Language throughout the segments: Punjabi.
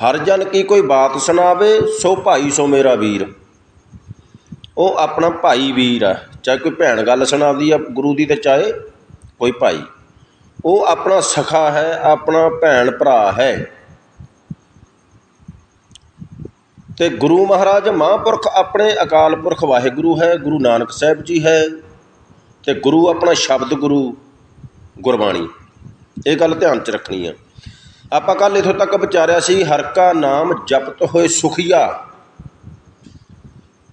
ਹਰ ਜਨ ਕੀ ਕੋਈ ਬਾਤ ਸੁਣਾਵੇ, ਸੋ ਭਾਈ ਸੋ ਮੇਰਾ ਵੀਰ। ਉਹ ਆਪਣਾ ਭਾਈ ਵੀਰ ਆ ਚਾਹੇ ਕੋਈ ਭੈਣ ਗੱਲ ਸੁਣਾਉਂਦੀ ਆ, ਗੁਰੂ ਦੀ ਤੇ ਚਾਹੇ ਕੋਈ ਭਾਈ। ਉਹ ਆਪਣਾ ਸਖਾ ਹੈ, ਆਪਣਾ ਭੈਣ ਭਰਾ ਹੈ। ਤੇ ਗੁਰੂ ਮਹਾਰਾਜ ਮਹਾਂਪੁਰਖ ਆਪਣੇ ਅਕਾਲ ਪੁਰਖ ਵਾਹਿਗੁਰੂ ਹੈ, ਗੁਰੂ ਨਾਨਕ ਸਾਹਿਬ ਜੀ ਹੈ, ਤੇ ਗੁਰੂ ਆਪਣਾ ਸ਼ਬਦ ਗੁਰੂ ਗੁਰਬਾਣੀ। ਇਹ ਗੱਲ ਧਿਆਨ 'ਚ ਰੱਖਣੀ ਆ। ਆਪਾਂ ਕੱਲ ਇਥੋਂ ਤੱਕ ਵਿਚਾਰਿਆ ਸੀ, ਹਰ ਕਾ ਨਾਮ ਜਪਤ ਹੋਏ ਸੁਖੀਆ।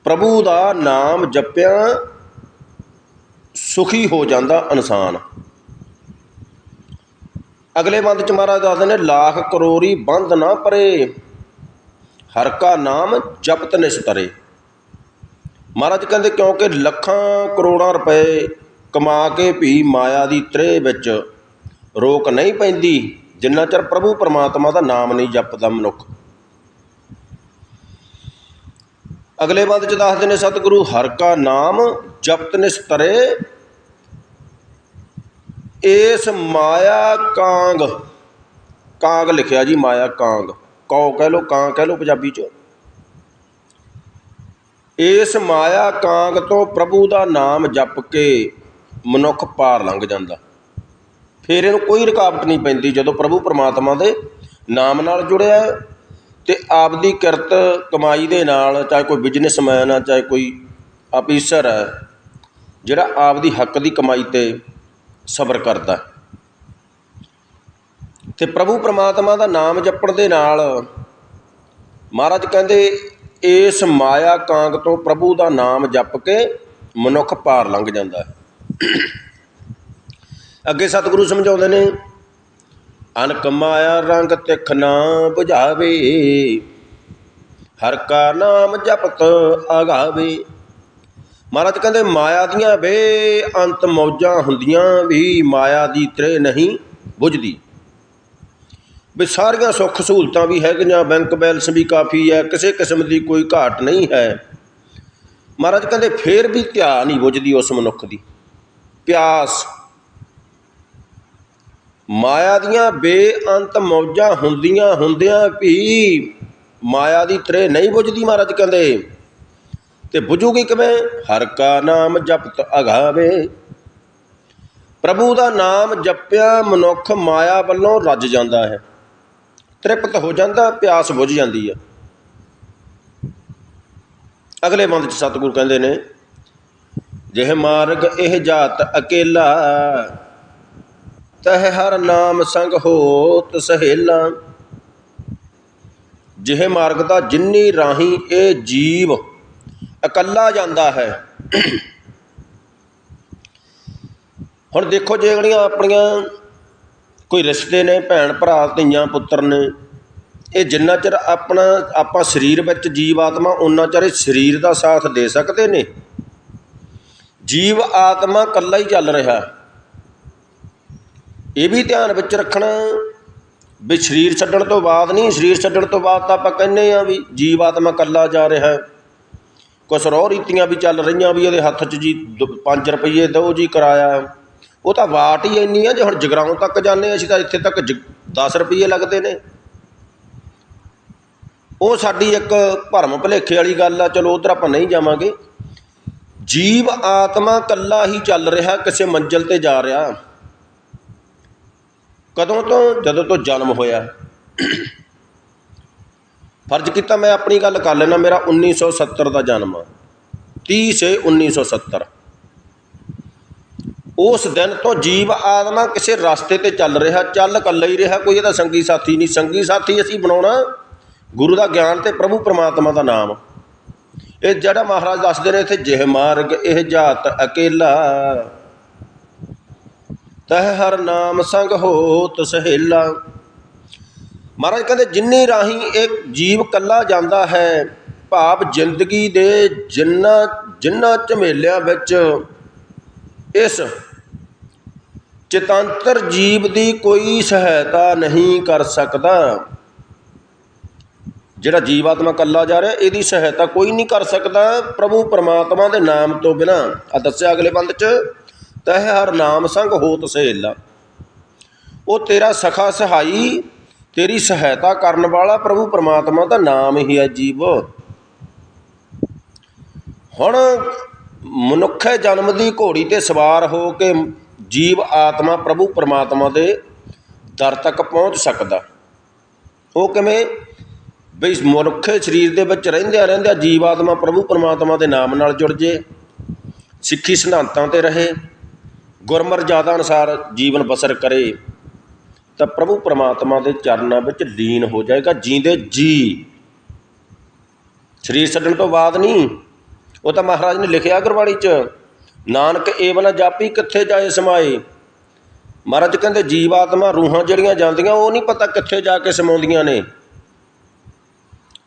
ਪ੍ਰਭੂ ਦਾ ਨਾਮ ਜਪਿਆ, ਸੁਖੀ ਹੋ ਜਾਂਦਾ ਇਨਸਾਨ। ਅਗਲੇ ਬੰਦ ਚ ਮਹਾਰਾਜ ਦੱਸਦੇ ਨੇ, ਲੱਖ ਕਰੋੜੀ ਬੰਦ ਨਾ ਪਰੇ, ਹਰ ਕਾ ਨਾਮ ਜਪਤ ਨਿਸਤਰੇ ਮਹਾਰਾਜ ਕਹਿੰਦੇ, ਕਿਉਂਕਿ ਲੱਖਾਂ ਕਰੋੜਾਂ ਰੁਪਏ ਕਮਾ ਕੇ ਵੀ ਮਾਇਆ ਦੀ ਤ੍ਰੇ ਵਿੱਚ ਰੋਕ ਨਹੀਂ ਪੈਂਦੀ ਜਿੰਨਾ ਚਿਰ ਪ੍ਰਭੂ ਪਰਮਾਤਮਾ ਦਾ ਨਾਮ ਨਹੀਂ ਜਪਦਾ ਮਨੁੱਖ। ਅਗਲੇ ਬੰਦ ਚ ਦੱਸਦੇ ਨੇ ਸਤਿਗੁਰੂ, ਹਰ ਕਾ ਨਾਮ ਜਪਤ ਨਿਸਤਰੇ ਇਸ ਮਾਇਆ ਕਾਂਗ। ਕਾਂਗ ਲਿਖਿਆ ਜੀ, ਮਾਇਆ ਕਾਂਗ। ਕੌ ਕਹਿ ਲੋ ਕਾਂ ਕਹਿ ਲੋ ਪੰਜਾਬੀ ਚ। ਇਸ ਮਾਇਆ ਕਾਂਗ ਤੋਂ ਪ੍ਰਭੂ ਦਾ ਨਾਮ ਜਪ ਕੇ ਮਨੁੱਖ ਪਾਰ ਲੰਘ ਜਾਂਦਾ। ਫਿਰ ਇਹਨੂੰ ਕੋਈ ਰੁਕਾਵਟ ਨਹੀਂ ਪੈਂਦੀ ਜਦੋਂ ਪ੍ਰਭੂ ਪਰਮਾਤਮਾ ਦੇ ਨਾਮ ਨਾਲ ਜੁੜਿਆ ਹੈ ਆਪਦੀ ਕਿਰਤ ਕਮਾਈ ਦੇ ਨਾਲ, ਚਾਹੇ ਕੋਈ ਬਿਜ਼ਨਸਮੈਨ ਆ, ਚਾਹੇ ਕੋਈ ਆਫੀਸਰ ਹੈ ਜਿਹੜਾ ਆਪਦੀ ਹੱਕ ਦੀ ਕਮਾਈ ਤੇ ਸਬਰ ਕਰਦਾ ਹੈ। ਤੇ ਪ੍ਰਭੂ ਪਰਮਾਤਮਾ ਦਾ ਨਾਮ ਜਪਣ ਦੇ ਨਾਲ ਮਹਾਰਾਜ ਕਹਿੰਦੇ, ਇਸ ਮਾਇਆ ਕਾਂਗ ਤੋਂ ਪ੍ਰਭੂ ਦਾ ਨਾਮ ਜਪ ਕੇ ਮਨੁੱਖ ਪਾਰ ਲੰਘ ਜਾਂਦਾ ਹੈ ਅੱਗੇ ਸਤਿਗੁਰੂ ਸਮਝਾਉਂਦੇ ਨੇ ਅਨਕ ਮਾਇਆ ਰੰਗ ਤਿੱਖ ਨਾ 부ਝਾਵੇ ਹਰ ਕਾ ਨਾਮ ਜਪਤ ਆਗਾਵੇ ਮਹਾਰਾਜ ਕਹਿੰਦੇ, ਮਾਇਆ ਦੀਆਂ ਬੇ ਅੰਤ ਮੌਜਾਂ ਹੁੰਦੀਆਂ ਵੀ ਮਾਇਆ ਦੀ ਤ੍ਰੇ ਨਹੀਂ ਬੁਝਦੀ। ਵੀ ਸਾਰੀਆਂ ਸੁੱਖ ਸਹੂਲਤਾਂ ਵੀ ਹੈਗੀਆਂ, ਬੈਂਕ ਬੈਲੈਂਸ ਵੀ ਕਾਫੀ ਹੈ, ਕਿਸੇ ਕਿਸਮ ਦੀ ਕੋਈ ਘਾਟ ਨਹੀਂ ਹੈ। ਮਹਾਰਾਜ ਕਹਿੰਦੇ, ਫੇਰ ਵੀ ਧਿਆਨ ਨਹੀਂ ਬੁਝਦੀ ਉਸ ਮਨੁੱਖ ਦੀ। ਪਿਆਸ ਮਾਇਆ ਦੀਆਂ ਬੇਅੰਤ ਮੌਜਾਂ ਹੁੰਦੀਆਂ ਹੁੰਦਿਆਂ ਵੀ ਮਾਇਆ ਦੀ ਤ੍ਰੇ ਨਹੀਂ ਬੁਝਦੀ ਮਹਾਰਾਜ ਕਹਿੰਦੇ। ਤੇ ਬੁਝੂਗੀ ਕਿਵੇਂ? ਹਰ ਕਾ ਨਾਮ ਜਪਤ ਅਗਾਵੇ। ਪ੍ਰਭੂ ਦਾ ਨਾਮ ਜਪਿਆ ਮਨੁੱਖ ਮਾਇਆ ਵੱਲੋਂ ਰੱਜ ਜਾਂਦਾ ਹੈ। ਤ੍ਰਿਪਤ ਹੋ ਜਾਂਦਾ, ਪਿਆਸ ਬੁਝ ਜਾਂਦੀ ਹੈ। ਅਗਲੇ ਬੰਦ ਚ ਸਤਿਗੁਰ ਕਹਿੰਦੇ ਨੇ, ਜਿਹ ਮਾਰਗ ਇਹ ਜਾਤ ਅਕੇਲਾ ਤਹ ਹਰ ਨਾਮ ਸੰਗ ਹੋਤ ਸਹੇਲਾ। ਜਿਹ ਮਾਰਗ ਦਾ ਜਿੰਨੀ ਰਾਹੀ ਇਹ ਜੀਵ ਇਕੱਲਾ ਜਾਂਦਾ ਹੈ। ਹੁਣ ਦੇਖੋ ਜਿਹੜੀਆਂ ਆਪਣੀਆਂ ਕੋਈ ਰਿਸ਼ਤੇ ਨੇ, ਭੈਣ ਭਰਾ, ਧੀਆਂ ਪੁੱਤਰ ਨੇ, ਇਹ ਜਿੰਨਾ ਚਿਰ ਆਪਣਾ ਆਪਾਂ ਸਰੀਰ ਵਿੱਚ ਜੀਵ ਆਤਮਾ ਉਹਨਾਂ ਚਿਰ ਸਰੀਰ ਦਾ ਸਾਥ ਦੇ ਸਕਦੇ ਨੇ। ਜੀਵ ਆਤਮਾ ਇਕੱਲਾ ਹੀ ਚੱਲ ਰਿਹਾ। ਇਹ ਵੀ ਧਿਆਨ ਵਿੱਚ ਰੱਖਣਾ ਵੀ ਸਰੀਰ ਛੱਡਣ ਤੋਂ ਬਾਅਦ ਨਹੀਂ, ਸਰੀਰ ਛੱਡਣ ਤੋਂ ਬਾਅਦ ਤਾਂ ਆਪਾਂ ਕਹਿੰਦੇ ਹਾਂ ਵੀ ਜੀਵ ਆਤਮਾ ਇਕੱਲਾ ਜਾ ਰਿਹਾ। ਕੁਛ ਰੋਹ ਰੀਤੀਆਂ ਵੀ ਚੱਲ ਰਹੀਆਂ ਵੀ ਇਹਦੇ ਹੱਥ 'ਚ ਜੀ 5 ਰੁਪਏ ਦਿਓ ਜੀ ਕਿਰਾਇਆ। ਉਹ ਤਾਂ ਵਾਟ ਹੀ ਇੰਨੀ ਆ, ਜੇ ਹੁਣ ਜਗਰਾਉਂ ਤੱਕ ਜਾਂਦੇ ਅਸੀਂ ਤਾਂ ਇੱਥੇ ਤੱਕ 10 ਰੁਪਏ ਲੱਗਦੇ ਨੇ। ਉਹ ਸਾਡੀ ਇੱਕ ਭਰਮ ਭੁਲੇਖੇ ਵਾਲੀ ਗੱਲ ਆ, ਚਲੋ ਉਧਰ ਆਪਾਂ ਨਹੀਂ ਜਾਵਾਂਗੇ। ਜੀਵ ਆਤਮਾ ਕੱਲਾ ਹੀ ਚੱਲ ਰਿਹਾ, ਕਿਸੇ ਮੰਜ਼ਲ ਤੇ ਜਾ ਰਿਹਾ। ਕਦੋਂ ਤੋਂ, ਜਦੋਂ ਤੋਂ ਜਨਮ ਹੋਇਆ। ਫਰਜ਼ ਕੀਤਾ ਮੈਂ ਆਪਣੀ ਗੱਲ ਕਰ ਲੈਣਾ ਮੇਰਾ 1970 ਦਾ ਜਨਮ ਆ। 30 ਸੇ 1970 ਉਸ ਦਿਨ ਤੋਂ ਜੀਵ ਆਤਮਾ ਕਿਸੇ ਰਸਤੇ ਤੇ ਚੱਲ ਰਿਹਾ, ਚੱਲ ਕੱਲਾ ਹੀ ਰਿਹਾ, ਕੋਈ ਇਹਦਾ ਸੰਗੀ ਸਾਥੀ ਨਹੀਂ। ਸੰਗੀ ਸਾਥੀ ਅਸੀਂ ਬਣਾਉਣਾ, ਗੁਰੂ ਦਾ ਗਿਆਨ ਤੇ ਪ੍ਰਭੂ ਪਰਮਾਤਮਾ ਦਾ ਨਾਮ। ਇਹ ਜਿਹੜਾ ਮਹਾਰਾਜ ਦੱਸਦੇ ਨੇ, ਇੱਥੇ ਜਿਹ ਮਾਰਗ, ਇਹ ਜਾਤ ਅਕੇਲਾ। ਤਹ ਹਰ ਨਾਮ ਸੰਗ ਹੋਤ ਸਹੇਲਾ। ਮਹਾਰਾਜ ਕਹਿੰਦੇ, ਜਿੰਨੀ ਰਾਹੀਂ ਇੱਕ ਜੀਵ ਕੱਲਾ ਜਾਂਦਾ ਹੈ, ਭਾਵ ਜ਼ਿੰਦਗੀ ਦੇ ਜਿੰਨਾ ਜਿੰਨਾ ਝਮੇਲਿਆਂ ਵਿੱਚ ਇਸ ਚਿਤੰਤਰ ਜੀਵ ਦੀ ਕੋਈ ਸਹਾਇਤਾ ਨਹੀਂ ਕਰ ਸਕਦਾ। ਜਿਹੜਾ ਜੀਵਾਤਮਾ ਕੱਲਾ ਜਾ ਰਿਹਾ, ਇਹਦੀ ਸਹਾਇਤਾ ਕੋਈ ਨਹੀਂ ਕਰ ਸਕਦਾ ਪ੍ਰਭੂ ਪਰਮਾਤਮਾ ਦੇ ਨਾਮ ਤੋਂ ਬਿਨਾ। ਆ ਦੱਸਿਆ ਅਗਲੇ ਬੰਦ ਚ ਤਹਿ ਹਰ ਨਾਮ ਸੰਗ ਹੋਤ ਸਹੇਲਾ। ਉਹ ਤੇਰਾ ਸਖਾ ਸਹਾਈ, ਤੇਰੀ ਸਹਾਇਤਾ ਕਰਨ ਵਾਲਾ ਪ੍ਰਭੂ ਪਰਮਾਤਮਾ ਦਾ ਨਾਮ ਹੀ ਹੈ ਜੀਵ। ਹੁਣ ਮਨੁੱਖ ਜਨਮ ਦੀ ਘੋੜੀ ਤੇ ਸਵਾਰ ਹੋ ਕੇ ਜੀਵ ਆਤਮਾ ਪ੍ਰਭੂ ਪਰਮਾਤਮਾ ਦੇ ਦਰ ਤੱਕ ਪਹੁੰਚ ਸਕਦਾ। ਉਹ ਕਿਵੇਂ? ਬਈ ਮਨੁੱਖ ਸਰੀਰ ਦੇ ਵਿੱਚ ਰਹਿੰਦਿਆਂ ਰਹਿੰਦਿਆਂ ਜੀਵ ਆਤਮਾ ਪ੍ਰਭੂ ਪਰਮਾਤਮਾ ਦੇ ਨਾਮ ਨਾਲ ਜੁੜ ਜੇ, ਸਿੱਖੀ ਸਿਧਾਂਤਾਂ ਤੇ ਰਹੇ ਗੁਰਮਰਜ਼ਾਦਾ ਅਨੁਸਾਰ ਜੀਵਨ ਬਸਰ ਕਰੇ, ਤਾਂ ਪ੍ਰਭੂ ਪਰਮਾਤਮਾ ਦੇ ਚਰਨਾਂ ਵਿੱਚ ਲੀਨ ਹੋ ਜਾਏਗਾ, ਜੀਂਦੇ ਜੀ। ਸਰੀਰ ਛੱਡਣ ਤੋਂ ਬਾਅਦ ਨਹੀਂ। ਉਹ ਤਾਂ ਮਹਾਰਾਜ ਨੇ ਲਿਖਿਆ ਗੁਰਬਾਣੀ 'ਚ, ਨਾਨਕ ਏਵਨ ਜਾਪੀ, ਕਿੱਥੇ ਜਾਏ ਸਮਾਏ ਮਹਾਰਾਜ ਕਹਿੰਦੇ ਜੀਵ ਆਤਮਾ ਰੂਹਾਂ ਜਿਹੜੀਆਂ ਜਾਂਦੀਆਂ, ਉਹ ਨਹੀਂ ਪਤਾ ਕਿੱਥੇ ਜਾ ਕੇ ਸਮਾਉਂਦੀਆਂ ਨੇ।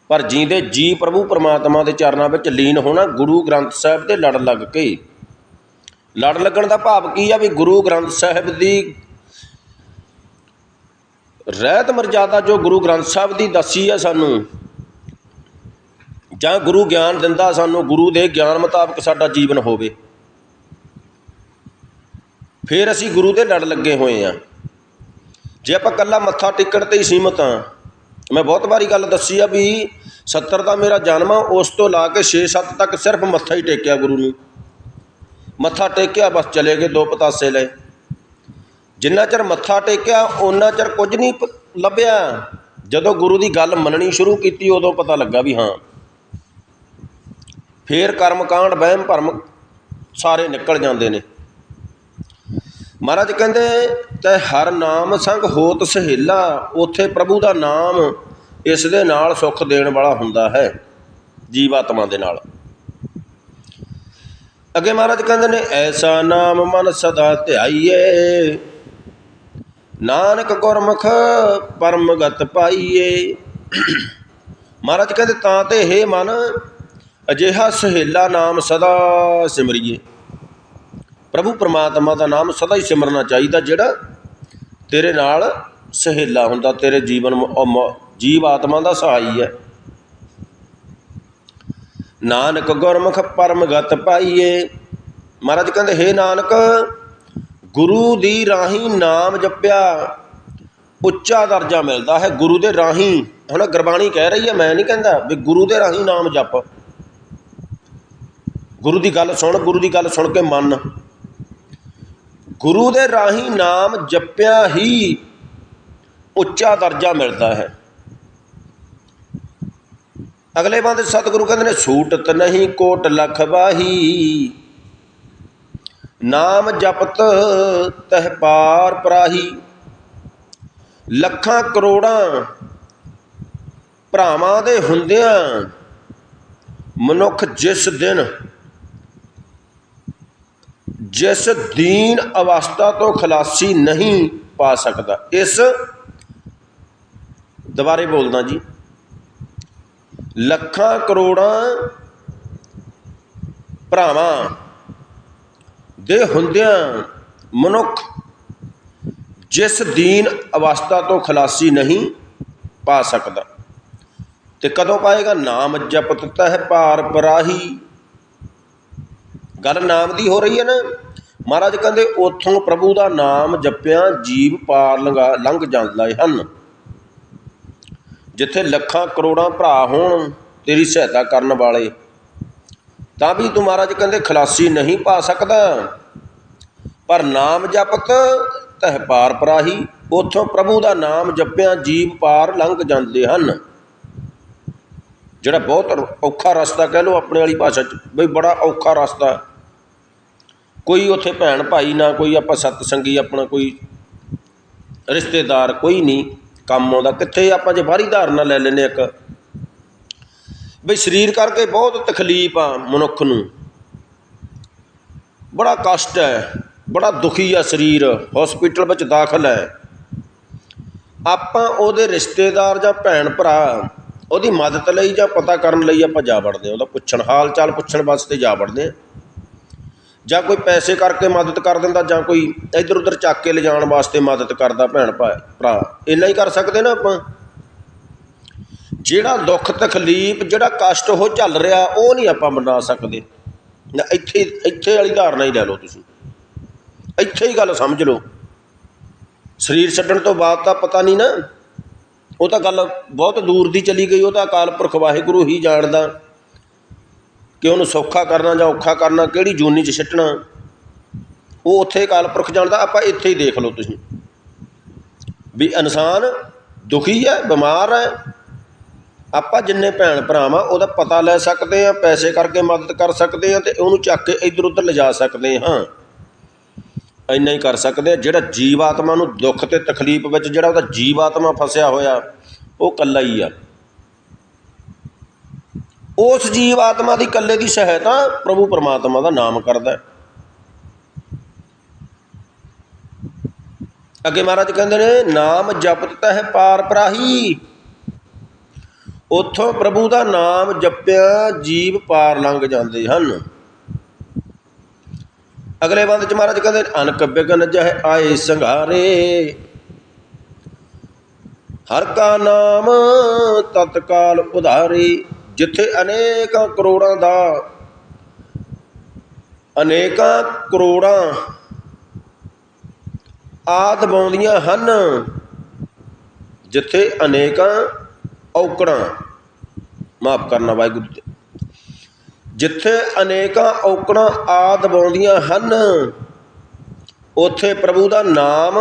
ਪਰ ਜੀਂਦੇ ਜੀ ਪ੍ਰਭੂ ਪਰਮਾਤਮਾ ਦੇ ਚਰਨਾਂ ਵਿੱਚ ਲੀਨ ਹੋਣਾ ਗੁਰੂ ਗ੍ਰੰਥ ਸਾਹਿਬ ਦੇ ਲੜ ਲੱਗ ਕੇ। ਲੜ ਲੱਗਣ ਦਾ ਭਾਵ ਕੀ ਆ ਵੀ ਗੁਰੂ ਗ੍ਰੰਥ ਸਾਹਿਬ ਦੀ ਰਹਿਤ ਮਰਜ਼ਾਦਾ ਜੋ ਗੁਰੂ ਗ੍ਰੰਥ ਸਾਹਿਬ ਦੀ ਦੱਸੀ ਆ ਸਾਨੂੰ, ਜਾਂ ਗੁਰੂ ਗਿਆਨ ਦਿੰਦਾ ਸਾਨੂੰ, ਗੁਰੂ ਦੇ ਗਿਆਨ ਮੁਤਾਬਕ ਸਾਡਾ ਜੀਵਨ ਹੋਵੇ। ਫਿਰ ਅਸੀਂ ਗੁਰੂ ਦੇ ਲੜ ਲੱਗੇ ਹੋਏ ਆ। ਜੇ ਆਪਾਂ ਕੱਲਾ ਮੱਥਾ ਟੇਕਣ ਤੇ ਹੀ ਸੀਮਤ ਆ, ਮੈਂ ਬਹੁਤ ਵਾਰੀ ਗੱਲ ਦੱਸੀ ਆ ਵੀ 70 ਦਾ ਮੇਰਾ ਜਨਮ ਆ, ਉਸ ਤੋਂ ਲਾ ਕੇ 6-7 ਤੱਕ ਸਿਰਫ ਮੱਥਾ ਹੀ ਟੇਕਿਆ ਗੁਰੂ ਨੂੰ। ਮੱਥਾ ਟੇਕਿਆ, ਬਸ ਚਲੇ ਗਏ, ਦੋ ਪਤਾਸੇ ਲਏ। ਜਿੰਨਾ ਚਿਰ ਮੱਥਾ ਟੇਕਿਆ ਉਹਨਾਂ ਚਿਰ ਕੁਝ ਨਹੀਂ ਲੱਭਿਆ। ਜਦੋਂ ਗੁਰੂ ਦੀ ਗੱਲ ਮੰਨਣੀ ਸ਼ੁਰੂ ਕੀਤੀ, ਉਦੋਂ ਪਤਾ ਲੱਗਾ ਵੀ ਹਾਂ। ਫੇਰ ਕਰਮਕਾਂਡ, ਵਹਿਮ, ਭਰਮ ਸਾਰੇ ਨਿਕਲ ਜਾਂਦੇ ਨੇ। ਮਹਾਰਾਜ ਕਹਿੰਦੇ, ਤੈ ਹਰ ਨਾਮ ਸੰਗ ਹੋਤ ਸਹੇਲਾ ਉਥੇ ਪ੍ਰਭੂ ਦਾ ਨਾਮ ਇਸ ਦੇ ਨਾਲ ਸੁੱਖ ਦੇਣ ਵਾਲਾ ਹੁੰਦਾ ਹੈ, ਜੀਵਾਤਮਾ ਦੇ ਨਾਲ। ਅੱਗੇ ਮਹਾਰਾਜ ਕਹਿੰਦੇ ਨੇ, ਐਸਾ ਨਾਮ ਮਨ ਸਦਾ ਧਿਆਈਏ। ਨਾਨਕ ਗੁਰਮੁਖ ਪਰਮਗਤ ਪਾਈਏ। ਮਹਾਰਾਜ ਕਹਿੰਦੇ, ਤਾਂ ਤੇ ਹੈ ਮਨ, ਅਜਿਹਾ ਸਹੇਲਾ ਨਾਮ ਸਦਾ ਸਿਮਰੀਏ। ਪ੍ਰਭੂ ਪਰਮਾਤਮਾ ਦਾ ਨਾਮ ਸਦਾ ਹੀ ਸਿਮਰਨਾ ਚਾਹੀਦਾ, ਜਿਹੜਾ ਤੇਰੇ ਨਾਲ ਸਹੇਲਾ ਹੁੰਦਾ, ਤੇਰੇ ਜੀਵਨ ਜੀਵ ਆਤਮਾ ਦਾ ਸਹਾਈ ਹੈ। ਨਾਨਕ ਗੁਰਮੁਖ ਪਰਮਗਤ ਪਾਈਏ। ਮਹਾਰਾਜ ਕਹਿੰਦੇ, ਹੇ ਨਾਨਕ, ਗੁਰੂ ਦੀ ਰਾਹੀਂ ਨਾਮ ਜਪਿਆ, ਉੱਚਾ ਦਰਜਾ ਮਿਲਦਾ ਹੈ ਗੁਰੂ ਦੇ ਰਾਹੀਂ। ਹੁਣ ਗੁਰਬਾਣੀ ਕਹਿ ਰਹੀ ਹੈ, ਮੈਂ ਨਹੀਂ ਕਹਿੰਦਾ ਵੀ ਗੁਰੂ ਦੇ ਰਾਹੀਂ ਨਾਮ ਜਪ। ਗੁਰੂ ਦੀ ਗੱਲ ਸੁਣ, ਗੁਰੂ ਦੀ ਗੱਲ ਸੁਣ ਕੇ ਮੰਨ। ਗੁਰੂ ਦੇ ਰਾਹੀਂ ਨਾਮ ਜਪਿਆ ਹੀ ਉੱਚਾ ਦਰਜਾ ਮਿਲਦਾ ਹੈ। ਅਗਲੇ ਬੰਦੇ ਸਤਿਗੁਰੂ ਕਹਿੰਦੇ ਨੇ ਛੂਟਤ ਨਹੀਂ, ਕੋਟ ਲਖ ਬਾਹੀ ਨਾਮ ਜਪਤ ਤਹ ਪਾਰ ਪਰਾਹੀ। ਲੱਖਾਂ ਕਰੋੜਾਂ ਭਰਾਵਾਂ ਦੇ ਹੁੰਦਿਆਂ ਮਨੁੱਖ ਜਿਸ ਦਿਨ ਜਿਸ ਦੀਨ ਅਵਸਥਾ ਤੋਂ ਖਲਾਸੀ ਨਹੀਂ ਪਾ ਸਕਦਾ। ਇਸ ਦੁਬਾਰੇ ਬੋਲਦਾ ਜੀ ਲੱਖਾਂ ਕਰੋੜਾਂ ਭਰਾਵਾਂ ਦੇ ਹੁੰਦਿਆਂ ਮਨੁੱਖ ਜਿਸ ਦੀਨ ਅਵਸਥਾ ਤੋਂ ਖਲਾਸੀ ਨਹੀਂ ਪਾ ਸਕਦਾ ਤੇ ਕਦੋਂ ਪਾਏਗਾ? ਨਾਮ ਜਪਤ ਤਹਿ ਭਾਰ ਪਰਾਹੀ। ਗੱਲ ਨਾਮ ਦੀ ਹੋ ਰਹੀ ਹੈ ਨਾ। ਮਹਾਰਾਜ ਕਹਿੰਦੇ, ਉਥੋਂ ਪ੍ਰਭੂ ਦਾ ਨਾਮ ਜਪਿਆ, ਜੀਵ ਪਾਰ ਲੰਘਾ ਲੰਘ ਜਾਂਦਾ ਹਨ। ਜਿੱਥੇ ਲੱਖਾਂ ਕਰੋੜਾਂ ਭਰਾ ਹੋਣ, ਤੇਰੀ ਸਹਾਇਤਾ ਕਰਨ ਵਾਲੇ। ਤਾਂ ਵੀ ਤੂੰ ਮਹਾਰਾਜ ਕਹਿੰਦੇ, ਖਲਾਸੀ ਨਹੀਂ ਪਾ ਸਕਦਾ। ਪਰ ਨਾਮ ਜਪਤ ਤਹਿ ਪਾਰ ਪਰਾਹੀ। ਉਥੋਂ ਪ੍ਰਭੂ ਦਾ ਨਾਮ ਜਪਿਆ ਜੀਵ ਪਾਰ ਲੰਘ ਜਾਂਦੇ ਹਨ। ਜਿਹੜਾ ਬਹੁਤ ਔਖਾ ਰਸਤਾ ਕਹਿ ਲਓ, ਆਪਣੇ ਵਾਲੀ ਭਾਸ਼ਾ 'ਚ, ਬਈ ਬੜਾ ਔਖਾ ਰਸਤਾ। ਕੋਈ ਉੱਥੇ ਭੈਣ ਭਾਈ ਨਾ, ਕੋਈ ਆਪਾਂ ਸਤ ਸੰਗੀ ਆਪਣਾ ਕੋਈ ਰਿਸ਼ਤੇਦਾਰ, ਕੋਈ ਨਹੀਂ। ਕੰਮ ਆਉਂਦਾ, ਕਿੱਥੇ ਆਪਾਂ ਜੇ ਬਾਹਰੀ ਧਾਰਨਾ ਲੈ ਲੈਨੇ ਇੱਕ। ਬਈ ਸਰੀਰ ਕਰਕੇ ਬਹੁਤ ਤਕਲੀਫ ਆ ਮਨੁੱਖ ਨੂੰ। ਬੜਾ ਕਸ਼ਟ ਹੈ, ਬੜਾ ਦੁਖੀ ਆ ਸਰੀਰ ਹਸਪੀਟਲ ਵਿੱਚ ਦਾਖਲ ਹੈ। ਆਪਾਂ ਉਹਦੇ ਰਿਸ਼ਤੇਦਾਰ ਜਾਂ ਭੈਣ ਭਰਾ, ਉਹਦੀ ਮਦਦ ਲਈ ਜਾਂ ਪਤਾ ਕਰਨ ਲਈ ਆਪਾਂ ਜਾ ਵੜਦੇ ਹਾਂ, ਉਹਦਾ ਪੁੱਛਣ ਹਾਲ ਚਾਲ ਪੁੱਛਣ ਵਾਸਤੇ ਜਾ ਵੜਦੇ ਹਾਂ। ਜਾਂ ਕੋਈ ਪੈਸੇ ਕਰਕੇ ਮਦਦ ਕਰ ਦਿੰਦਾ ਜਾਂ ਕੋਈ ਇੱਧਰ ਉੱਧਰ ਚੱਕ ਕੇ ਲਿਜਾਣ ਵਾਸਤੇ ਮਦਦ ਕਰਦਾ ਭੈਣ ਭਾ, ਭਰਾ। ਇੰਨਾ ਹੀ ਕਰ ਸਕਦੇ ਨਾ ਆਪਾਂ? ਜਿਹੜਾ ਦੁੱਖ ਤਕਲੀਫ, ਜਿਹੜਾ ਕਸ਼ਟ ਉਹ ਚੱਲ ਰਿਹਾ, ਉਹ ਨਹੀਂ ਆਪਾਂ ਬਣਾ ਸਕਦੇ। ਨਾ ਇੱਥੇ ਇੱਥੇ ਵਾਲੀ ਧਾਰਨਾ ਹੀ ਲੈ ਲਓ ਤੁਸੀਂ। ਇੱਥੇ ਹੀ ਗੱਲ ਸਮਝ ਲਓ। ਸਰੀਰ ਛੱਡਣ ਤੋਂ ਬਾਅਦ ਤਾਂ ਪਤਾ ਨਹੀਂ ਨਾ। ਉਹ ਤਾਂ ਗੱਲ ਬਹੁਤ ਦੂਰ ਦੀ ਚਲੀ ਗਈ, ਉਹ ਤਾਂ ਅਕਾਲ ਪੁਰਖ ਵਾਹਿਗੁਰੂ ਹੀ ਜਾਣਦਾ। ਕਿ ਉਹਨੂੰ ਸੌਖਾ ਕਰਨਾ ਜਾਂ ਔਖਾ ਕਰਨਾ, ਕਿਹੜੀ ਜੂਨੀ 'ਚ ਸਿੱਟਣਾ ਉਹ ਉੱਥੇ ਅਕਾਲ ਪੁਰਖ ਜਾਣਦਾ, ਆਪਾਂ ਇੱਥੇ ਹੀ ਦੇਖ ਲਓ ਤੁਸੀਂ। ਵੀ ਇਨਸਾਨ ਦੁਖੀ ਹੈ, ਬਿਮਾਰ ਹੈ, ਆਪਾਂ ਜਿੰਨੇ ਭੈਣ ਭਰਾਵਾਂ, ਉਹਦਾ ਪਤਾ ਲੈ ਸਕਦੇ ਆ ਪੈਸੇ ਕਰਕੇ ਮਦਦ ਕਰ ਸਕਦੇ ਆ ਤੇ ਉਹਨੂੰ ਚੱਕ ਕੇ ਇੱਧਰ ਉੱਧਰ ਲਿਜਾ ਸਕਦੇ ਹਾਂ। ਇੰਨਾ ਹੀ ਕਰ ਸਕਦੇ ਆ ਜਿਹੜਾ ਜੀਵ ਆਤਮਾ ਨੂੰ ਦੁੱਖ ਤੇ ਤਕਲੀਫ ਵਿੱਚ, ਜਿਹੜਾ ਉਹਦਾ ਜੀਵ ਆਤਮਾ ਫਸਿਆ ਹੋਇਆ, ਉਹ ਕੱਲਾ ਹੀ ਆ। ਉਸ ਜੀਵ ਆਤਮਾ ਦੀ ਇਕੱਲੇ ਦੀ ਸਹਾਇਤਾ ਪ੍ਰਭੂ ਪਰਮਾਤਮਾ ਦਾ ਨਾਮ ਕਰਦਾ ਹੈ। ਅੱਗੇ ਮਹਾਰਾਜ ਕਹਿੰਦੇ ਨੇ ਨਾਮ ਜਪਤ ਤਹਿ ਪਾਰ ਪਰਾਹੀ। ਉਥੋਂ ਪ੍ਰਭੂ ਦਾ ਨਾਮ ਜਪਿਆ ਜੀਵ ਪਾਰ ਲੰਘ ਜਾਂਦੇ ਹਨ। ਅਗਲੇ ਬੰਦ ਚ ਮਹਾਰਾਜ ਕਹਿੰਦੇ ਨੇ, ਅਨਕ ਬਿਗਨ ਜਹ ਆਏ ਸੰਘਾਰੇ। ਹਰ ਕਾ ਨਾਮ ਤਤਕਾਲ ਉਧਾਰੀ। ਜਿੱਥੇ ਅਨੇਕਾਂ ਕਰੋੜਾਂ ਦਾ ਅਨੇਕਾਂ ਕਰੋੜਾਂ ਆਦ ਬਾਉਂਦੀਆਂ ਹਨ, ਜਿੱਥੇ ਅਨੇਕਾਂ ਔਕੜਾਂ, ਮਾਫ ਕਰਨਾ ਵਾਹਿਗੁਰੂ ਜੀ। ਜਿੱਥੇ ਅਨੇਕਾਂ ਔਕੜਾਂ ਆਦ ਬਾਉਂਦੀਆਂ ਹਨ, ਉੱਥੇ ਪ੍ਰਭੂ ਦਾ ਨਾਮ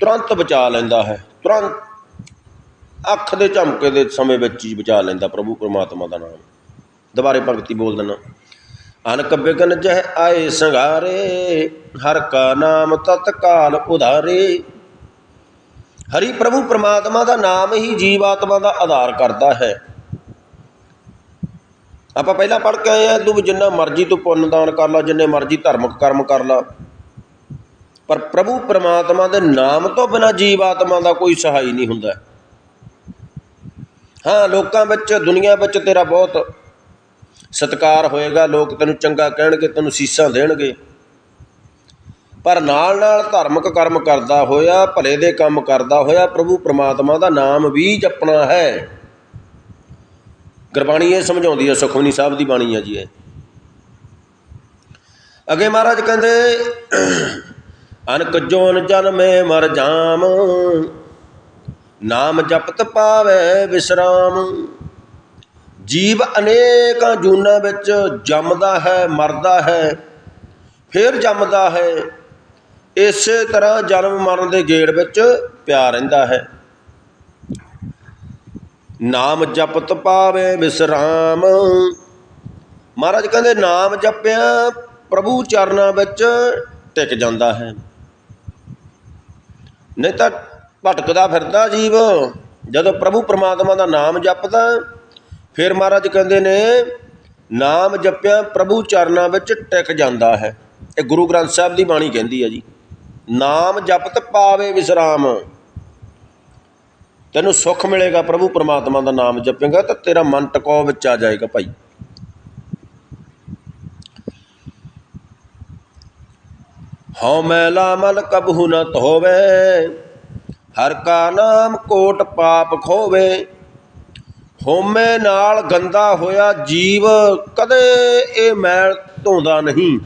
ਤੁਰੰਤ ਬਚਾ ਲੈਂਦਾ ਹੈ, ਤੁਰੰਤ। ਅੱਖ ਦੇ ਝਮਕੇ ਦੇ ਸਮੇਂ ਵਿੱਚ ਹੀ ਬਚਾ ਲੈਂਦਾ ਪ੍ਰਭੂ, ਪਰਮਾਤਮਾ ਦਾ ਨਾਮ। ਦੁਬਾਰੇ ਭਗਤੀ ਬੋਲ ਦੇਣਾ ਅਨਕ ਬਿਗਨ ਜਹ ਆਏ ਸੰਘਾਰੇ, ਹਰ ਕਾ ਨਾਮ ਤਤਕਾਲ ਉਧਾਰੇ। ਹਰੀ ਪ੍ਰਭੂ ਪਰਮਾਤਮਾ ਦਾ ਨਾਮ ਹੀ ਜੀਵ ਆਤਮਾ ਦਾ ਆਧਾਰ ਕਰਦਾ ਹੈ। ਆਪਾਂ ਪਹਿਲਾਂ ਪੜ੍ਹ ਕੇ ਆਏ ਆ, ਤੂੰ ਜਿੰਨਾ ਮਰਜ਼ੀ ਤੂੰ ਪੁੰਨ ਦਾਨ ਕਰ ਲਾ, ਜਿੰਨੇ ਮਰਜ਼ੀ ਧਾਰਮਿਕ ਕਰਮ ਕਰ ਲਾ। ਪਰ ਪ੍ਰਭੂ ਪਰਮਾਤਮਾ ਦੇ ਨਾਮ ਤੋਂ ਬਿਨਾ ਜੀਵ ਆਤਮਾ ਦਾ ਕੋਈ ਸਹਾਈ ਨਹੀਂ ਹੁੰਦਾ। ਹਾਂ, ਲੋਕਾਂ ਵਿੱਚ, ਦੁਨੀਆ ਵਿੱਚ ਤੇਰਾ ਬਹੁਤ ਸਤਿਕਾਰ ਹੋਏਗਾ। ਲੋਕ ਤੈਨੂੰ ਚੰਗਾ ਕਹਿਣਗੇ, ਤੈਨੂੰ ਸੀਸਾਂ ਦੇਣਗੇ। ਪਰ ਨਾਲ ਨਾਲ ਧਾਰਮਿਕ ਕਰਮ ਕਰਦਾ ਹੋਇਆ, ਭਲੇ ਦੇ ਕੰਮ ਕਰਦਾ ਹੋਇਆ, ਪ੍ਰਭੂ ਪ੍ਰਮਾਤਮਾ ਦਾ ਨਾਮ ਵੀ ਜਪਣਾ ਹੈ। ਗੁਰਬਾਣੀ ਇਹ ਸਮਝਾਉਂਦੀ ਹੈ, ਸੁਖਮਨੀ ਸਾਹਿਬ ਦੀ ਬਾਣੀ ਹੈ ਜੀ ਇਹ। ਅਗੇ ਮਹਾਰਾਜ ਕਹਿੰਦੇ ਅਨਕ ਜੋਨ ਜਨਮੇ ਮਰ ਜਾਮ ਨਾਮ ਜਪਤ ਪਾਵੇ ਵਿਸਰਾਮ। ਜੀਵ ਅਨੇਕਾਂ ਜੂਨਾਂ ਵਿੱਚ ਜੰਮਦਾ ਹੈ, ਮਰਦਾ ਹੈ, ਫਿਰ ਜੰਮਦਾ ਹੈ। ਇਸੇ ਤਰ੍ਹਾਂ ਜਨਮ ਮਰਨ ਦੇ ਗੇੜ ਵਿੱਚ ਪਿਆ ਰਹਿੰਦਾ ਹੈ। ਨਾਮ ਜਪਤ ਪਾਵੇ ਵਿਸਰਾਮ। ਮਹਾਰਾਜ ਕਹਿੰਦੇ, ਨਾਮ ਜਪਿਆ ਪ੍ਰਭੂ ਚਰਨਾਂ ਵਿੱਚ ਟਿਕ ਜਾਂਦਾ ਹੈ। ਨਹੀਂ ਤਾਂ ਭਟਕਦਾ ਫਿਰਦਾ ਜੀਵ। ਜਦੋਂ ਪ੍ਰਭੂ ਪਰਮਾਤਮਾ ਦਾ ਨਾਮ ਜਪਦਾ, ਫਿਰ ਮਹਾਰਾਜ ਕਹਿੰਦੇ ਨੇ, ਨਾਮ ਜਪਿਆ ਪ੍ਰਭੂ ਚਰਨਾਂ ਵਿੱਚ ਟਿਕ ਜਾਂਦਾ ਹੈ। ਇਹ ਗੁਰੂ ਗ੍ਰੰਥ ਸਾਹਿਬ ਦੀ ਬਾਣੀ ਕਹਿੰਦੀ ਹੈ ਜੀ, ਨਾਮ ਜਪਤ ਪਾਵੇ ਵਿਸਰਾਮ। ਤੈਨੂੰ ਸੁੱਖ ਮਿਲੇਗਾ ਪ੍ਰਭੂ ਪਰਮਾਤਮਾ ਦਾ ਨਾਮ ਜਪੇਗਾ, ਤਾਂ ਤੇਰਾ ਮਨ ਟਿਕਾਉ ਵਿੱਚ ਆ ਜਾਏਗਾ ਭਾਈ। ਹਉ ਮੈਲਾ ਮਲ ਕਬਹੁ ਨ ਧੋਵੇ ਹਰ ਕਾ ਨਾਮ ਕੋਟ ਪਾਪ ਖੋਵੇ, ਹੋਮੇ ਨਾਲ ਗੰਦਾ ਹੋਇਆ ਜੀਵ, ਕਦੇ ਇਹ ਮੈਲ ਧੋਂਦਾ ਨਹੀਂ।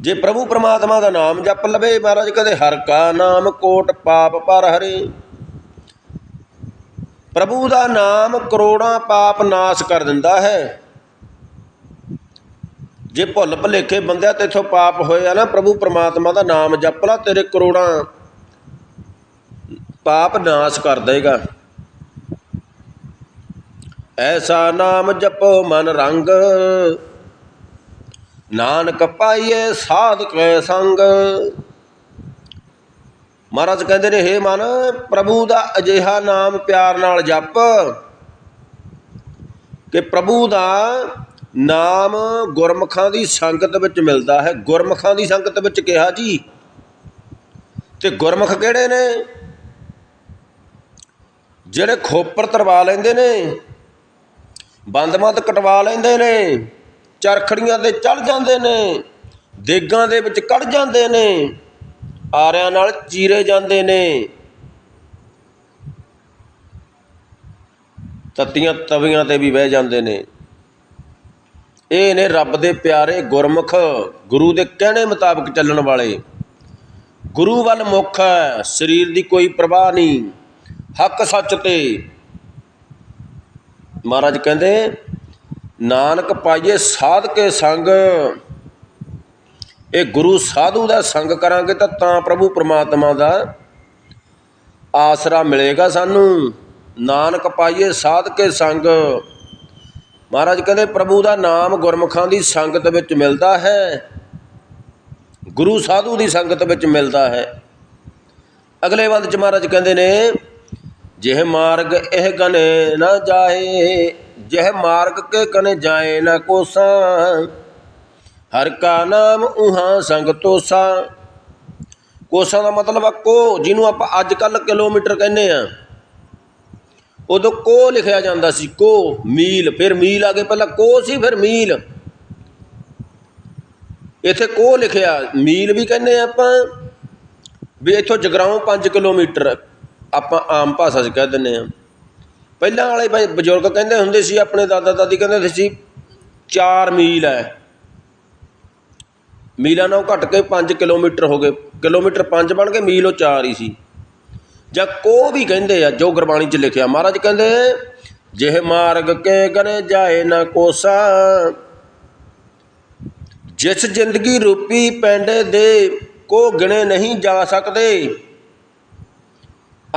ਜੇ ਪ੍ਰਭੂ ਪਰਮਾਤਮਾ ਦਾ ਨਾਮ ਜਪ ਲਵੇ, ਮਹਾਰਾਜ ਕਦੇ ਹਰ ਕਾ ਨਾਮ ਕੋਟ ਪਾਪ ਪਰ ਹਰੇ। ਪ੍ਰਭੂ ਦਾ ਨਾਮ ਕਰੋੜਾਂ ਪਾਪ ਨਾਸ਼ ਕਰ ਦਿੰਦਾ ਹੈ। ਜੇ ਭੁੱਲ ਭੁਲੇਖੇ ਬੰਦਿਆ ਤੇਥੋਂ ਪਾਪ ਹੋਇਆ ਨਾ, ਪ੍ਰਭੂ ਪਰਮਾਤਮਾ ਦਾ ਨਾਮ ਜਪ ਲਾ, ਤੇਰੇ ਕਰੋੜਾਂ ਪਾਪ ਨਾਸ਼ ਕਰ ਦੇਗਾ। ਐਸਾ ਨਾਮ ਜਪੋ ਮਨ ਰੰਗ, ਨਾਨਕ ਪਾਈਏ ਸਾਧ ਸੰਗ। ਮਹਾਰਾਜ ਕਹਿੰਦੇ ਨੇ, ਹੇ ਮਨ, ਪ੍ਰਭੂ ਦਾ ਅਜਿਹਾ ਨਾਮ ਪਿਆਰ ਨਾਲ ਜਪ, ਕਿ ਪ੍ਰਭੂ ਦਾ ਨਾਮ ਗੁਰਮਖਾਂ ਦੀ ਸੰਗਤ ਵਿੱਚ ਮਿਲਦਾ ਹੈ। ਗੁਰਮਖਾਂ ਦੀ ਸੰਗਤ ਵਿੱਚ ਕਿਹਾ ਜੀ? ਤੇ ਗੁਰਮੁਖ ਕਿਹੜੇ ਨੇ? ਜਿਹੜੇ ਖੋਪਰ ਤਰਵਾ ਲੈਂਦੇ ਨੇ ਬੰਦਮਤ ਕਟਵਾ ਲੈਂਦੇ ਨੇ, ਚਰਖੜੀਆਂ ਤੇ ਚੜ ਜਾਂਦੇ ਨੇ, ਦੇਗਾਂ ਦੇ ਵਿੱਚ ਕੜ ਜਾਂਦੇ ਨੇ, ਆਰਿਆਂ ਨਾਲ ਚੀਰੇ ਜਾਂਦੇ ਨੇ। ਤੱਤੀਆਂ ਤਵੀਆਂ ਤੇ ਵੀ ਬਹਿ ਜਾਂਦੇ ਨੇ। ਇਹ ਨੇ ਰੱਬ ਦੇ ਪਿਆਰੇ ਗੁਰਮੁਖ, ਗੁਰੂ ਦੇ ਕਹਿਣੇ ਮੁਤਾਬਕ ਚੱਲਣ ਵਾਲੇ। ਗੁਰੂ ਵੱਲ ਮੁੱਖ ਹੈ, ਸਰੀਰ ਦੀ ਕੋਈ ਪਰਵਾਹ ਨਹੀਂ, ਹੱਕ ਸੱਚ ਤੇ। ਮਹਾਰਾਜ ਕਹਿੰਦੇ, ਨਾਨਕ ਪਾਈਏ ਸਾਧ ਕੇ ਸੰਗ, ਇਹ ਗੁਰੂ ਸਾਧੂ ਦਾ ਸੰਗ ਕਰਾਂਗੇ ਤਾਂ ਤਾਂ ਪ੍ਰਭੂ ਪ੍ਰਮਾਤਮਾ ਦਾ ਆਸਰਾ ਮਿਲੇਗਾ ਸਾਨੂੰ। ਨਾਨਕ ਪਾਈਏ ਸਾਧ ਕੇ ਸੰਗ ਮਹਾਰਾਜ ਕਹਿੰਦੇ, ਪ੍ਰਭੂ ਦਾ ਨਾਮ ਗੁਰਮੁਖਾਂ ਦੀ ਸੰਗਤ ਵਿੱਚ ਮਿਲਦਾ ਹੈ। ਗੁਰੂ ਸਾਧੂ ਦੀ ਸੰਗਤ ਵਿੱਚ ਮਿਲਦਾ ਹੈ। ਅਗਲੇ ਬੰਦ ਚ ਮਹਾਰਾਜ ਕਹਿੰਦੇ ਨੇ, ਜਿਹ ਮਾਰਗ ਇਹ ਗਨੇ ਨਾ ਜਾਏ, ਜਿਹ ਮਾਰਗ ਕੇ ਕਨੇ ਜਾਏ ਨਾ ਕੋਸਾ, ਹਰ ਕਾ ਨਾਮ ਉਹਾਂ ਸੰਗ ਤੋਸਾ। ਕੋਸਾਂ ਦਾ ਮਤਲਬ ਆ ਕੋ, ਜਿਹਨੂੰ ਆਪਾਂ ਅੱਜ ਕੱਲ ਕਿਲੋਮੀਟਰ ਕਹਿੰਦੇ ਆ। ਉਦੋਂ ਕੋ ਲਿਖਿਆ ਜਾਂਦਾ ਸੀ? ਕੋ, ਮੀਲ। ਫਿਰ ਮੀਲ ਆ ਗਏ। ਪਹਿਲਾਂ ਕੋ ਸੀ, ਫਿਰ ਮੀਲ। ਇੱਥੇ ਕੋ ਲਿਖਿਆ। ਮੀਲ ਵੀ ਕਹਿੰਦੇ ਆਪਾਂ ਵੀ ਇੱਥੋਂ ਜਗਰਾਉਂ 5 ਕਿਲੋਮੀਟਰ ਆਪਾਂ ਆਮ ਭਾਸ਼ਾ 'ਚ ਕਹਿ ਦਿੰਦੇ ਆ। ਪਹਿਲਾਂ ਵਾਲੇ ਭਾਈ ਬਜ਼ੁਰਗ ਕਹਿੰਦੇ ਹੁੰਦੇ ਸੀ, ਆਪਣੇ ਦਾਦਾ ਦਾਦੀ ਕਹਿੰਦੇ ਹੁੰਦੇ ਸੀ 4 ਮੀਲ ਹੈ। ਮੀਲਾਂ ਨਾਲੋਂ ਘੱਟ ਕੇ 5 ਕਿਲੋਮੀਟਰ ਹੋ ਗਏ। ਕਿਲੋਮੀਟਰ 5 ਬਣ ਗਏ ਮੀਲ ਉਹ 4 ਹੀ ਸੀ। ਜਾਂ ਕੋ ਵੀ ਕਹਿੰਦੇ ਆ, ਜੋ ਗੁਰਬਾਣੀ 'ਚ ਲਿਖਿਆ, ਮਹਾਰਾਜ ਕਹਿੰਦੇ, ਜਿਹ ਮਾਰਗ ਕੇ ਗਨੇ ਜਾਏ ਨਾ ਕੋਸਾ, ਜਿਸ ਜ਼ਿੰਦਗੀ ਰੂਪੀ ਪੈਂਡੇ ਦੇ, ਕੋ ਗਿਣੇ ਨਹੀਂ ਜਾ ਸਕਦੇ।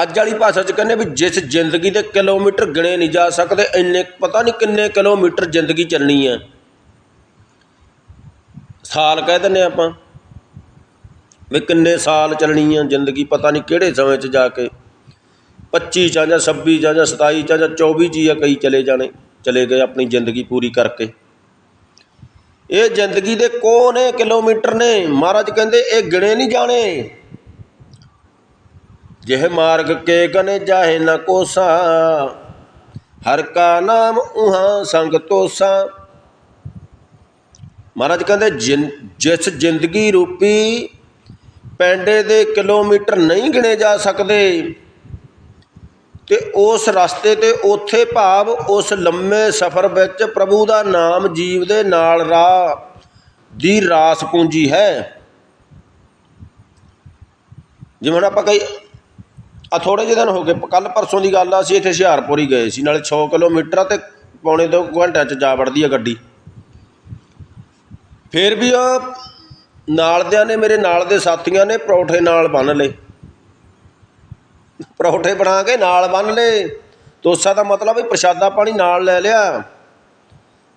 ਅੱਜ ਵਾਲੀ ਭਾਸ਼ਾ 'ਚ ਕਹਿੰਦੇ ਵੀ ਜਿਸ ਜ਼ਿੰਦਗੀ ਦੇ ਕਿਲੋਮੀਟਰ ਗਿਣੇ ਨਹੀਂ ਜਾ ਸਕਦੇ, ਇੰਨੇ ਪਤਾ ਨਹੀਂ ਕਿੰਨੇ ਕਿਲੋਮੀਟਰ ਜ਼ਿੰਦਗੀ ਚੱਲਣੀ ਹੈ। ਸਾਲ ਕਹਿ ਦਿੰਨੇ ਆਪਾਂ। ਵੀ ਕਿੰਨੇ ਸਾਲ ਚੱਲਣੀ ਆ ਜ਼ਿੰਦਗੀ, ਪਤਾ ਨਹੀਂ ਕਿਹੜੇ ਸਮੇਂ 'ਚ ਜਾ ਕੇ। 25 ਜਾਂ ਜਾਂ 26 ਜਾਂ ਜਾਂ 27 ਜਾਂ ਜਾਂ 24 ਜੀ ਆ ਕਈ ਚਲੇ ਜਾਣੇ, ਚਲੇ ਗਏ ਆਪਣੀ ਜ਼ਿੰਦਗੀ ਪੂਰੀ ਕਰਕੇ। ਇਹ ਜ਼ਿੰਦਗੀ ਦੇ ਕੋਨੇ ਕਿਲੋਮੀਟਰ ਨੇ। ਮਹਾਰਾਜ ਕਹਿੰਦੇ ਇਹ ਗਿਣੇ ਨਹੀਂ ਜਾਣੇ। ਜਿਹ ਮਾਰਗ ਕੇ ਗਨੇ ਜਾਹੇ ਨਾ ਕੋਸਾ, ਹਰ ਕਾ ਨਾਮ ਉਹਾਂ ਸੰਗ ਤੋਸਾ। ਮਹਾਰਾਜ ਕਹਿੰਦੇ ਜਿਨ- ਜਿਸ ਜ਼ਿੰਦਗੀ ਰੂਪੀ ਪੈਂਡੇ ਦੇ ਕਿਲੋਮੀਟਰ ਨਹੀਂ ਗਿਣੇ ਜਾ ਸਕਦੇ। ਤੇ ਉਸ ਰਸਤੇ ਤੇ ਉੱਥੇ ਭਾਵ ਉਸ ਲੰਮੇ ਸਫ਼ਰ ਵਿੱਚ ਪ੍ਰਭੂ ਦਾ ਨਾਮ ਜੀਵ ਦੇ ਨਾਲ ਰਾਹ ਦੀ ਰਾਸ ਪੂੰਜੀ ਹੈ। ਜਿਵੇਂ ਹੁਣ ਆਪਾਂ ਕਈ ਆ ਥੋੜੇ ਜਿਹੇ ਦਿਨ ਹੋ ਗਏ ਕੱਲ ਪਰਸੋਂ ਦੀ ਗੱਲ ਆ, ਅਸੀਂ ਇੱਥੇ ਹੁਸ਼ਿਆਰਪੁਰ ਹੀ ਗਏ ਸੀ, ਨਾਲੇ 100 ਕਿਲੋਮੀਟਰ ਆ ਤੇ ਪੌਣੇ 2 ਘੰਟਿਆਂ 'ਚ ਜਾ ਵੜਦੀ ਆ ਗੱਡੀ। ਫਿਰ ਵੀ ਉਹ ਨਾਲਦਿਆਂ ਨੇ ਮੇਰੇ ਨਾਲ ਦੇ ਸਾਥੀਆਂ ਨੇ ਪਰੌਠੇ ਨਾਲ ਬੰਨ ਲਏ। ਪਰੌਠੇ ਬਣਾ ਕੇ ਨਾਲ ਬੰਨ ਲਏ। ਤੋਸਾ ਦਾ ਮਤਲਬ ਵੀ ਪ੍ਰਸ਼ਾਦਾ ਪਾਣੀ ਨਾਲ ਲੈ ਲਿਆ।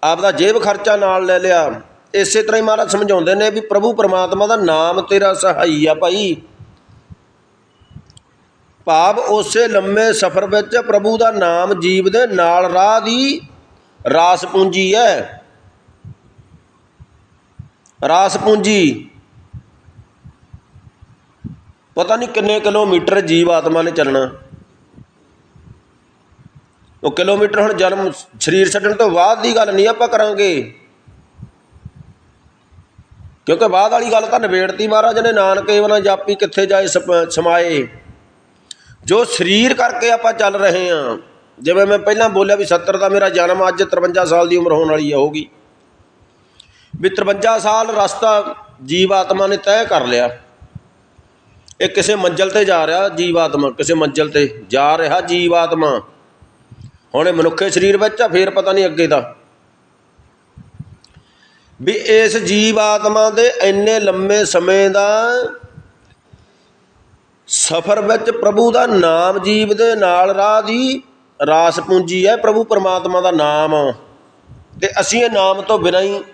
ਆਪਦਾ ਜੇਬ ਖਰਚਾ ਨਾਲ ਲੈ ਲਿਆ। ਇਸੇ ਤਰ੍ਹਾਂ ਹੀ ਮਹਾਰਾਜ ਸਮਝਾਉਂਦੇ ਨੇ ਵੀ ਪ੍ਰਭੂ ਪਰਮਾਤਮਾ ਦਾ ਨਾਮ ਤੇਰਾ ਸਹਾਈ ਆ ਭਾਈ। ਭਾਵ ਉਸੇ ਲੰਮੇ ਸਫ਼ਰ ਵਿੱਚ ਪ੍ਰਭੂ ਦਾ ਨਾਮ ਜੀਵ ਦੇ ਨਾਲ ਰਾਹ ਦੀ ਰਾਸ ਪੂੰਜੀ ਹੈ। ਰਾਸ ਪੂੰਜੀ। ਪਤਾ ਨਹੀਂ ਕਿੰਨੇ ਕਿਲੋਮੀਟਰ ਜੀਵ ਆਤਮਾ ਨੇ ਚੱਲਣਾ। ਉਹ ਕਿਲੋਮੀਟਰ ਹੁਣ ਜਨਮ ਸਰੀਰ ਛੱਡਣ ਤੋਂ ਬਾਅਦ ਦੀ ਗੱਲ ਨਹੀਂ ਆਪਾਂ ਕਰਾਂਗੇ। ਕਿਉਂਕਿ ਬਾਅਦ ਵਾਲੀ ਗੱਲ ਤਾਂ ਨਿਬੇੜਤੀ ਮਹਾਰਾਜ ਨੇ, ਨਾਨਕੇ ਏਵਨਾ ਜਾਪੀ ਕਿੱਥੇ ਜਾਏ ਸਪ- ਸਮਾਏ। ਜੋ ਸਰੀਰ ਕਰਕੇ ਆਪਾਂ ਚੱਲ ਰਹੇ ਹਾਂ, ਜਿਵੇਂ ਮੈਂ ਪਹਿਲਾਂ ਬੋਲਿਆ ਵੀ 70 ਦਾ ਮੇਰਾ ਜਨਮ ਅੱਜ 53 ਸਾਲ ਦੀ ਉਮਰ ਹੋਣ ਵਾਲੀ ਹੈ ਹੋਗੀ ਵੀ 53 ਸਾਲ ਰਸਤਾ ਜੀਵ ਆਤਮਾ ਨੇ ਤੈਅ ਕਰ ਲਿਆ। ਇਹ ਕਿਸੇ ਮੰਜ਼ਲ ਤੇ ਜਾ ਰਿਹਾ ਜੀਵ ਆਤਮਾ ਕਿਸੇ ਮੰਜ਼ਲ ਤੇ ਜਾ ਰਿਹਾ ਜੀਵ ਆਤਮਾ ਹੁਣ ਇਹ ਮਨੁੱਖੇ ਸਰੀਰ ਵਿੱਚ ਆ, ਫੇਰ ਪਤਾ ਨਹੀਂ ਅੱਗੇ ਦਾ। ਵੀ ਇਸ ਜੀਵ ਆਤਮਾ ਦੇ ਇੰਨੇ ਲੰਮੇ ਸਮੇਂ ਦਾ ਸਫ਼ਰ ਵਿੱਚ ਪ੍ਰਭੂ ਦਾ ਨਾਮ ਜੀਵ ਦੇ ਨਾਲ ਰਾਹ ਦੀ ਰਾਸ ਪੂੰਜੀ ਹੈ, ਪ੍ਰਭੂ ਪਰਮਾਤਮਾ ਦਾ ਨਾਮ ਤੇ ਅਸੀਂ ਇਹ ਨਾਮ ਤੋਂ ਬਿਨਾਂ ਹੀ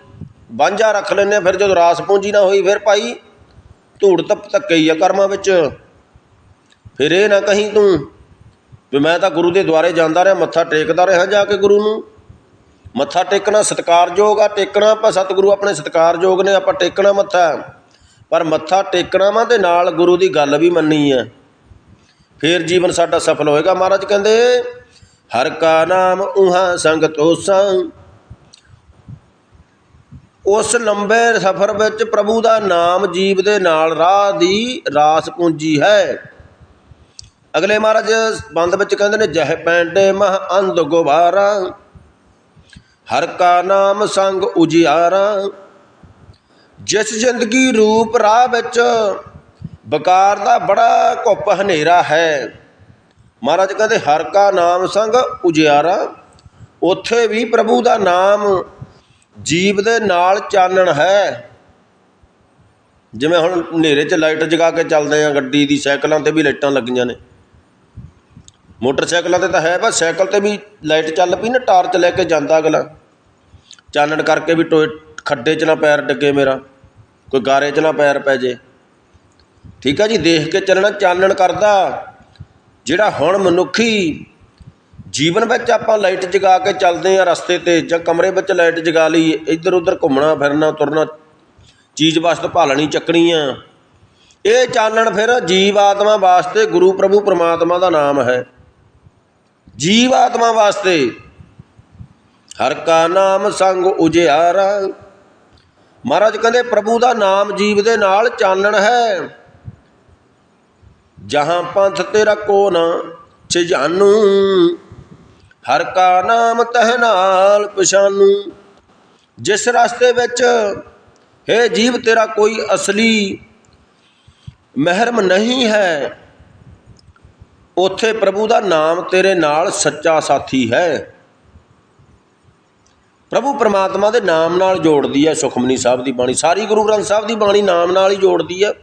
ਵਾਂਝਾ ਰੱਖ ਲੈਂਦੇ ਹਾਂ ਫਿਰ ਜਦੋਂ ਰਾਸ ਪੂੰਜੀ ਨਾ ਹੋਈ, ਫਿਰ ਭਾਈ ਧੂੜ ਤਪ ਧੱਕੇ ਹੀ ਆ ਕਰਮਾਂ ਵਿੱਚ। ਫਿਰ ਇਹ ਨਾ ਕਹੀਂ ਤੂੰ ਵੀ ਮੈਂ ਤਾਂ ਗੁਰੂ ਦੇ ਦੁਆਰੇ ਜਾਂਦਾ ਰਿਹਾ, ਮੱਥਾ ਟੇਕਦਾ ਰਿਹਾ ਜਾ ਕੇ ਗੁਰੂ ਨੂੰ। ਮੱਥਾ ਟੇਕਣਾ ਸਤਿਕਾਰਯੋਗ ਆ, ਟੇਕਣਾ ਆਪਾਂ ਸਤਿਗੁਰੂ ਆਪਣੇ ਸਤਿਕਾਰਯੋਗ ਨੇ, ਆਪਾਂ ਟੇਕਣਾ ਮੱਥਾ। ਪਰ ਮੱਥਾ ਟੇਕਣਾ ਵਾ ਤੇ ਨਾਲ ਗੁਰੂ ਦੀ ਗੱਲ ਵੀ ਮੰਨੀ ਹੈ ਫਿਰ ਜੀਵਨ ਸਾਡਾ ਸਫਲ ਹੋਏਗਾ। ਮਹਾਰਾਜ ਕਹਿੰਦੇ, ਹਰ ਕਾ ਨਾਮ ਉਹਾਂ ਸੰਗ ਤੋਸਾਂ ਉਸ ਲੰਬੇ ਸਫ਼ਰ ਵਿੱਚ ਪ੍ਰਭੂ ਦਾ ਨਾਮ ਜੀਵ ਦੇ ਨਾਲ ਰਾਹ ਦੀ ਰਾਸ ਪੂੰਜੀ ਹੈ। ਅਗਲੇ ਮਹਾਰਾਜ ਬੰਦ ਵਿੱਚ ਕਹਿੰਦੇ ਨੇ, ਜਹ ਪੈਂਡੇ ਮਹ ਅੰਧ ਗੁਬਾਰਾ, ਹਰ ਕਾ ਨਾਮ ਸੰਗ ਉਜਿਆਰਾ। ਜਿਸ ਜ਼ਿੰਦਗੀ ਰੂਪ ਰਾਹ ਵਿੱਚ ਬਕਾਰ ਦਾ ਬੜਾ ਘੁੱਪ ਹਨੇਰਾ ਹੈ। ਮਹਾਰਾਜ ਕਹਿੰਦੇ, ਹਰ ਕਾ ਨਾਮ ਸੰਗ ਉਜਿਆਰਾ, ਉੱਥੇ ਵੀ ਪ੍ਰਭੂ ਦਾ ਨਾਮ ਜੀਵ ਦੇ ਨਾਲ ਚਾਨਣ ਹੈ। ਜਿਵੇਂ ਹੁਣ ਹਨੇਰੇ 'ਚ ਲਾਈਟ ਜਗਾ ਕੇ ਚੱਲਦੇ ਆ, ਗੱਡੀ ਦੀ ਸਾਈਕਲਾਂ ਤੇ ਵੀ ਲਾਈਟਾਂ ਲੱਗੀਆਂ ਨੇ। ਮੋਟਰਸਾਈਕਲਾਂ ਤੇ ਤਾਂ ਹੈ, ਪਰ ਸਾਈਕਲ ਤੇ ਵੀ ਲਾਈਟ ਚੱਲ ਪਈ ਨਾ, ਟਾਰਚ ਲੈ ਕੇ ਜਾਂਦਾ ਅਗਲਾ। ਚਾਨਣ ਕਰਕੇ ਵੀ ਟੋਏ, ਖੱਡੇ 'ਚ ਨਾ ਪੈਰ ਡਿੱਗੇ ਮੇਰਾ, ਕੋਈ ਗਾਰੇ 'ਚ ਨਾ ਪੈਰ ਪੈ ਜੇ। ਠੀਕ ਆ ਜੀ, ਦੇਖ ਕੇ ਚੱਲਣਾ ਚਾਨਣ ਕਰਦਾ। ਜਿਹੜਾ ਹੁਣ ਮਨੁੱਖੀ ਜੀਵਨ ਵਿੱਚ ਆਪਾਂ ਲਾਈਟ ਜਗਾ ਕੇ ਚੱਲਦੇ ਹਾਂ ਰਸਤੇ ਤੇ ਜਾਂ ਕਮਰੇ ਵਿੱਚ ਲਾਈਟ ਜਗਾ ਲਈ ਇੱਧਰ ਉੱਧਰ ਘੁੰਮਣਾ, ਫਿਰਨਾ, ਤੁਰਨਾ, ਚੀਜ਼ ਵਾਸਤੇ ਭਾਲਣੀ ਚੱਕਣੀ ਆ। ਇਹ ਚਾਨਣ ਫਿਰ ਜੀਵ ਆਤਮਾ ਵਾਸਤੇ ਗੁਰੂ ਪ੍ਰਭੂ ਪਰਮਾਤਮਾ ਦਾ ਨਾਮ ਹੈ। ਜੀਵ ਆਤਮਾ ਵਾਸਤੇ ਹਰ ਕਾ ਨਾਮ ਸੰਗ ਉਜਿਆਰਾ। ਮਹਾਰਾਜ ਕਹਿੰਦੇ ਪ੍ਰਭੂ ਦਾ ਨਾਮ ਜੀਵ ਦੇ ਨਾਲ ਚਾਨਣ ਹੈ। ਜਹਾਂ ਪੰਥ ਤੇਰਾ ਕੋ ਨਾ, ਛਿਜਾਨੂ। ਹਰ ਕਾ ਨਾਮ ਤਹ ਨਾਲ ਪਛਾਨੂ। ਜਿਸ ਰਸਤੇ ਵਿੱਚ, ਹੈ ਜੀਵ ਤੇਰਾ ਕੋਈ ਅਸਲੀ ਮਹਿਰਮ ਨਹੀਂ ਹੈ, ਉਥੇ ਪ੍ਰਭੂ ਦਾ ਨਾਮ ਤੇਰੇ ਨਾਲ ਸੱਚਾ ਸਾਥੀ ਹੈ। ਪ੍ਰਭੂ ਪਰਮਾਤਮਾ ਦੇ ਨਾਮ ਨਾਲ ਜੋੜਦੀ ਹੈ ਸੁਖਮਨੀ ਸਾਹਿਬ ਦੀ ਬਾਣੀ। ਸਾਰੀ ਗੁਰੂ ਗ੍ਰੰਥ ਸਾਹਿਬ ਦੀ ਬਾਣੀ ਨਾਮ ਨਾਲ ਹੀ ਜੋੜਦੀ ਹੈ।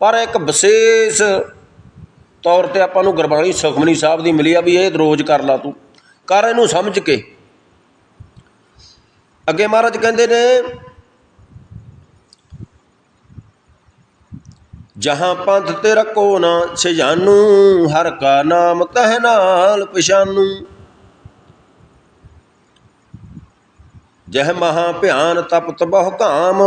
ਪਰ ਇੱਕ ਵਿਸ਼ੇਸ਼ ਤੌਰ ਤੇ ਆਪਾਂ ਨੂੰ ਗੁਰਬਾਣੀ ਸੁਖਮਨੀ ਸਾਹਿਬ ਦੀ ਮਿਲੀ ਆ ਵੀ ਇਹ ਰੋਜ਼ ਕਰ ਲਾ ਤੂੰ। ਕਰ ਇਹਨੂੰ ਸਮਝ ਕੇ। ਅੱਗੇ ਮਹਾਰਾਜ ਕਹਿੰਦੇ ਨੇ, ਜਹਾਂ ਪੰਥ ਤੇ ਰਕੋ ਨਾ ਸਜਾਨੂ, ਹਰ ਕਾ ਨਾਮ ਤਹ ਨਾਲ ਪਛਾਨੂ। ਜਹ ਮਹਾ ਭਿਆਨ ਤਪ ਬਹੁ ਕਾਮ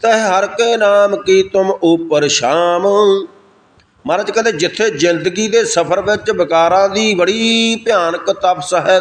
ਤਹ ਹਰ ਕੇ ਨਾਮ ਕੀ ਤੁਮ ਉਪਰ ਸ਼ਾਮ। ਮਹਾਰਾਜ ਕਹਿੰਦੇ ਜਿੱਥੇ ਜ਼ਿੰਦਗੀ ਦੇ ਸਫ਼ਰ ਵਿੱਚ ਵਿਕਾਰਾਂ ਦੀ ਬੜੀ ਭਿਆਨਕ ਤਪਸ ਹੈ